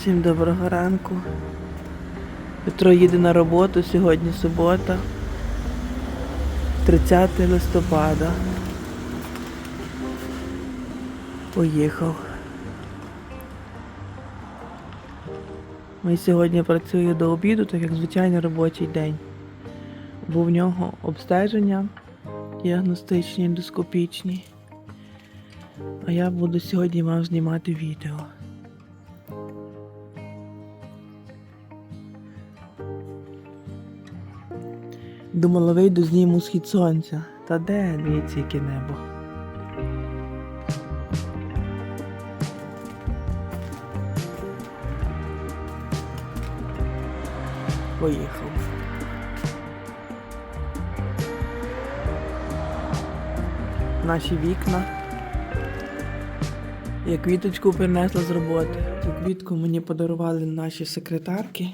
Всім доброго ранку. Петро їде на роботу, сьогодні субота, 30 листопада. Поїхав. Ми сьогодні працює до обіду, так як звичайний робочий день. Бо в нього обстеження діагностичні, ендоскопічні. А я буду сьогодні мав знімати відео. Думала, вийду зніму схід сонця. Та де дивіться, яке небо. Поїхав. Наші вікна. Я квіточку принесла з роботи. Цю квітку мені подарували наші секретарки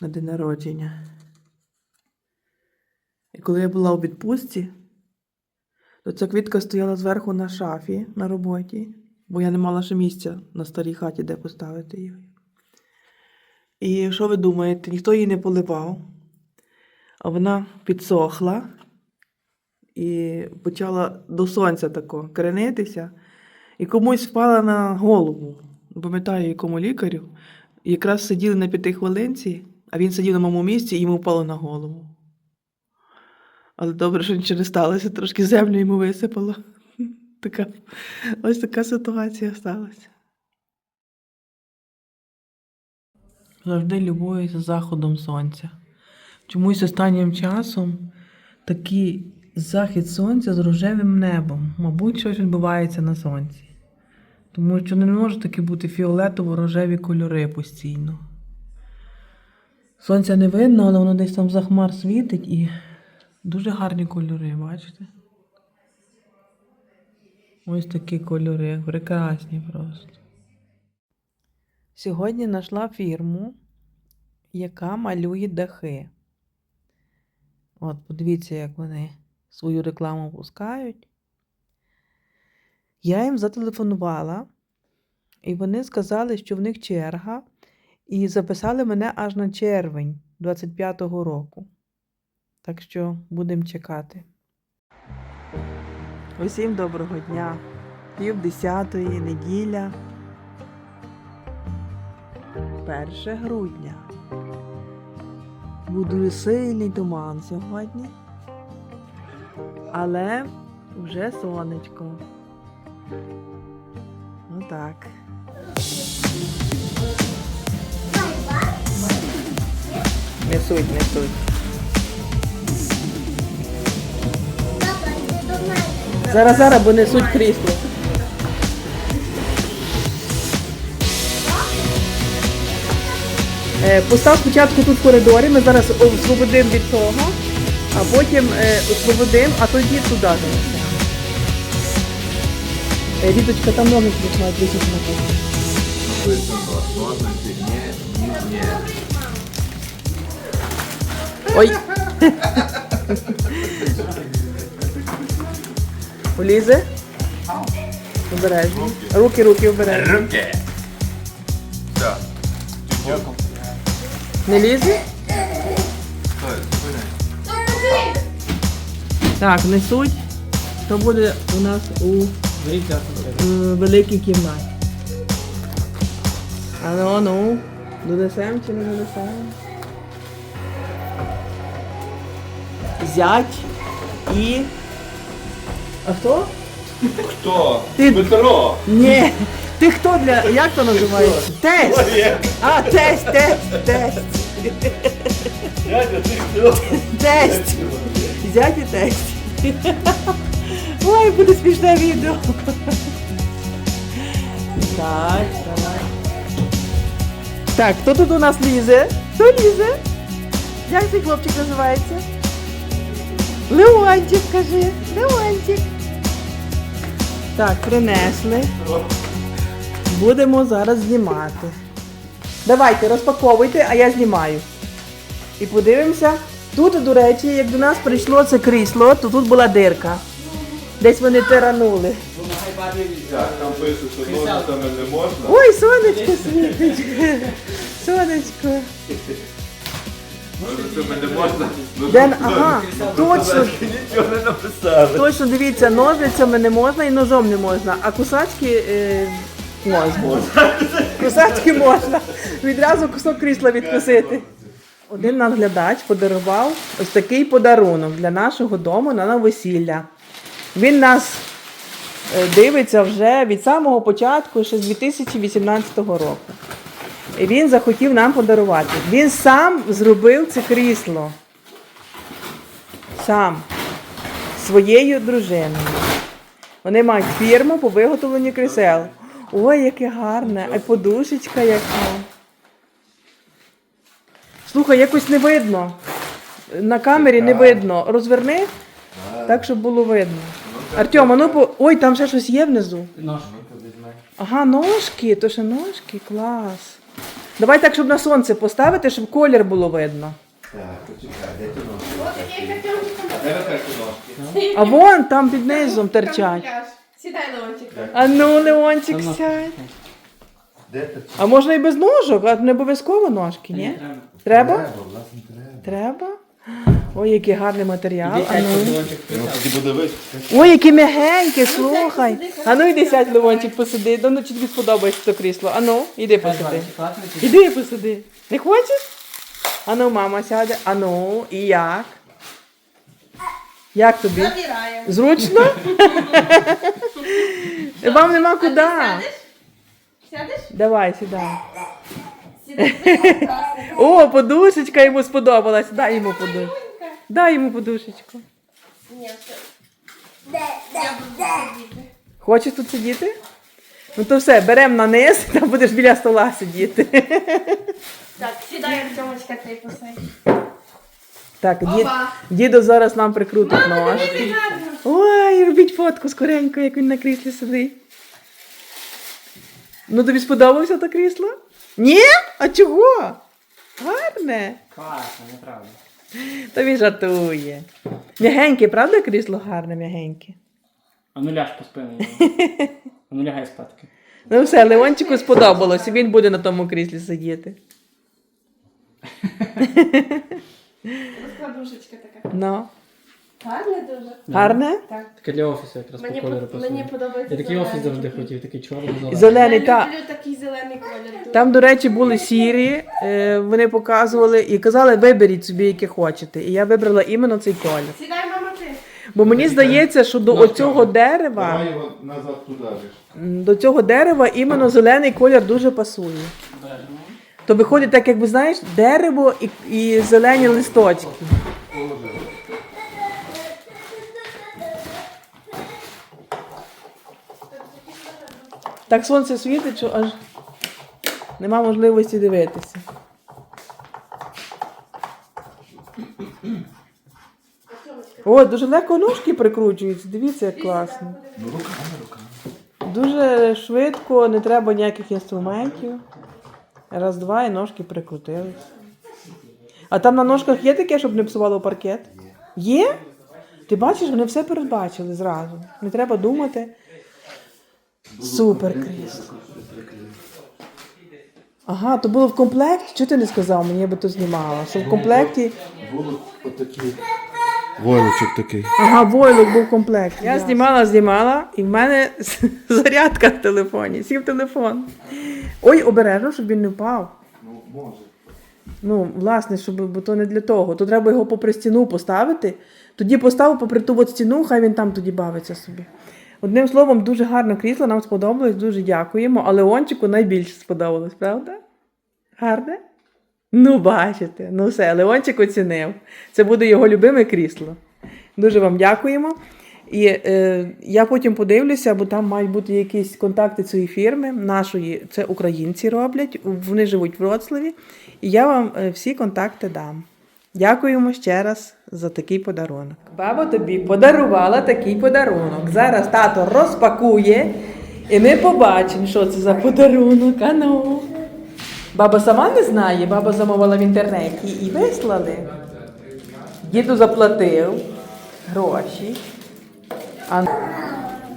на день народження. Коли я була у відпустці, то ця квітка стояла зверху на шафі на роботі, бо я не мала ще місця на старій хаті, де поставити її. І що ви думаєте, ніхто її не поливав, а вона підсохла і почала до сонця тако кренитися, і комусь впала на голову. Пам'ятаю, якому лікарю. Якраз сиділи на п'ятихвилинці, а він сидів на моєму місці і йому впало на голову. Але добре, що нічого не сталося, трошки землю йому висипало. Така, ось така ситуація сталася. Завжди любуюся заходом сонця. Чомусь останнім часом такий захід сонця з рожевим небом. Мабуть, щось відбувається на сонці. Тому що не може таки бути фіолетово-рожеві кольори постійно. Сонця не видно, але воно десь там за хмар світить і дуже гарні кольори, бачите? Ось такі кольори, прекрасні просто. Сьогодні знайшла фірму, яка малює дахи. От, подивіться, як вони свою рекламу пускають. Я їм зателефонувала, і вони сказали, що в них черга, і записали мене аж на червень 25-го року. Так що будемо чекати. Усім доброго дня. Пів десятої неділя. 1 грудня. Був сильний туман сьогодні. Але вже сонечко. Ну так. Несуть, несуть. Зараз, зараз, бо несуть крісло. Е, Постав спочатку тут в коридорі, ми зараз освободимо від того, а потім е, освободимо, а тоді туди занесемо. Е, Ріточка, там ноги на кухні. Можно. Ой. Влізе? Обережно. Руки, руки обережно. Руки. Все. Не лізе? Стой, спокойно. Так, несуть. То буде у нас у е, великій кімнаті. А ну, ну, донесемо чи не донесемо? Зять і. А хто? Кто? Ты- Петро. Ні. Ти хто для. Як то називається? Тесть! А, тесть, тесть, тесть. Дядя, ты кто? Тесть! Зять і тесть. Ой, буде смішне відео. Так, давай. Так, хто тут у нас лізе? Хто лізе? Як цей хлопчик називається? Леончик, кажи. Леончик. Так, принесли. Будемо зараз знімати. Давайте, розпаковуйте, а я знімаю. І подивимося. Тут, до речі, як до нас прийшло це крісло, то тут була дирка. Десь вони тиранули. Так, там пише, що ножицями не можна. Ой, сонечко світить. Сонечко. Ножицями не можна. Де, ага, точно, Нічого не написали. точно дивіться, ножицями не можна і ножом не можна, а кусачки е, можна. Кусачки можна. Відразу кусок крісла відкусити. Один наглядач подарував ось такий подарунок для нашого дому на новосілля. Він нас е, дивиться вже від самого початку, ще з 2018 року. І він захотів нам подарувати. Він сам зробив це крісло. Сам. Своєю дружиною. Вони мають фірму по виготовленню крісел. Ой, яке гарне, а подушечка яка. Слухай, якось не видно. На камері не видно. Розверни так, щоб було видно. Артем, а ну по. Ой, там ще щось є внизу. Ножку. Ага, ножки, то ще ножки, клас. Давай так, щоб на сонце поставити, щоб колір було видно. Так, почекай, де ти ножки? А де ви кажете ножки? А вон там під низом терчать. Сідай, Леончик. А ну, Леончик, сядь. А можна і без ножок, а не обов'язково ножки, ні? Треба? треба. Треба? Ой, який гарний матеріал. А ну. Ну, тоді подивись. Ой, який м'ягенький, слухай. А ну іди сядь, Леончик, посиди. Ну, чи тобі сподобається то крісло. А ну, іди посиди. Іди посиди. Не хочеш? А ну, мама сяде. А ну, і як? Як тобі? Забираємо. Зручно? Вам нема куди. Сядеш? Сядеш? Давай, сідай. Сідай. О, подушечка йому сподобалась. Дай йому подушечку. Дай йому подушечку. Ні, все. Я буду сидіти. Хочеш тут сидіти? Ну то все, беремо на низ, там будеш біля стола сидіти. Так, сідай, Артемочка, ти посадь. Так, дід, Опа. дідо зараз нам прикрутить ножки. Тобі гарно. Ой, робіть фотку скоренько, як він на кріслі сидить. Ну тобі сподобалося то крісло? Ні? А чого? Гарне. Класно, неправда. Він жартує. М'ягеньке, правда, крісло гарне, м'ягеньке? А ну ляж по спині. А ну лягай спадки. Ну все, Леончику сподобалось, і він буде на тому кріслі сидіти. Розкладушечка така. Ну. Гарне дуже. Гарне? Так. Таке для офісу якраз Мені, по кольору по- мені пасує. подобається Я такий офіс зелений завжди хотів, такий чорний зелений. Зелений, Я так. люблю такий зелений колір. дуже. Там, до речі, були сірі, е, вони показували і казали, виберіть собі, яке хочете. І я вибрала іменно цей колір. Сідай, мама, ти. Бо мені здається, що до оцього дерева, Давай його назад туди ж. м, до цього дерева іменно зелений колір дуже пасує. То виходить так, якби знаєш, дерево і, і зелені листочки. Так сонце світить, що аж нема можливості дивитися. О, дуже легко ножки прикручуються. Дивіться, як класно. Ну, руками, руками. Дуже швидко, не треба ніяких інструментів. Раз, два і ножки прикрутились. А там на ножках є таке, щоб не псувало паркет? Є? Ти бачиш, вони все передбачили зразу. Не треба думати. Супер крісло. Ага, то було в комплекті. Чого ти не сказав мені, я би то знімала? Що в комплекті. Було отакі. Войлочок такий. Ага, войлок був в комплекті. Я знімала, знімала, і в мене зарядка в телефоні. Сів телефон. Ой, обережно, щоб він не впав. Ну, може. Ну, власне, щоб бо то не для того. То треба його попри стіну поставити. Тоді поставив попри ту от стіну, хай він там тоді бавиться собі. Одним словом, дуже гарне крісло, нам сподобалось, дуже дякуємо. А Леончику найбільше сподобалось, правда? Гарне? Ну, бачите, ну все, Леончик оцінив. Це буде його любиме крісло. Дуже вам дякуємо. І е, я потім подивлюся, бо там мають бути якісь контакти цієї фірми, нашої, це українці роблять, вони живуть в Вроцлаві. І я вам е, всі контакти дам. Дякуємо ще раз за такий подарунок. Баба тобі подарувала такий подарунок. Зараз тато розпакує, і ми побачимо, що це за подарунок. Ану. Баба сама не знає, баба замовила в інтернеті і вислали. Діду заплатив гроші. А...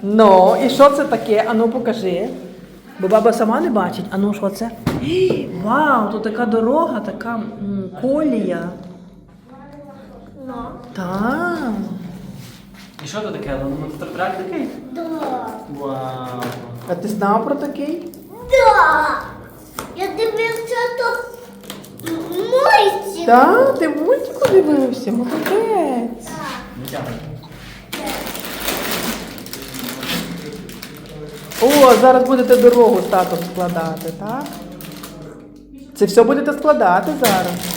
Ну, і що це таке? Ану, покажи. Бо баба сама не бачить. Ану, що це? Вау, тут така дорога, така колія. Ну. Так. І що це таке? Монстр-трак такий? Да. Вау. А ти знав про такий? Да. Я дивився то мультик. Так, ти в мультику дивився, молодець. Витягуй. О, зараз будете дорогу з татом складати, так? Це все будете складати зараз.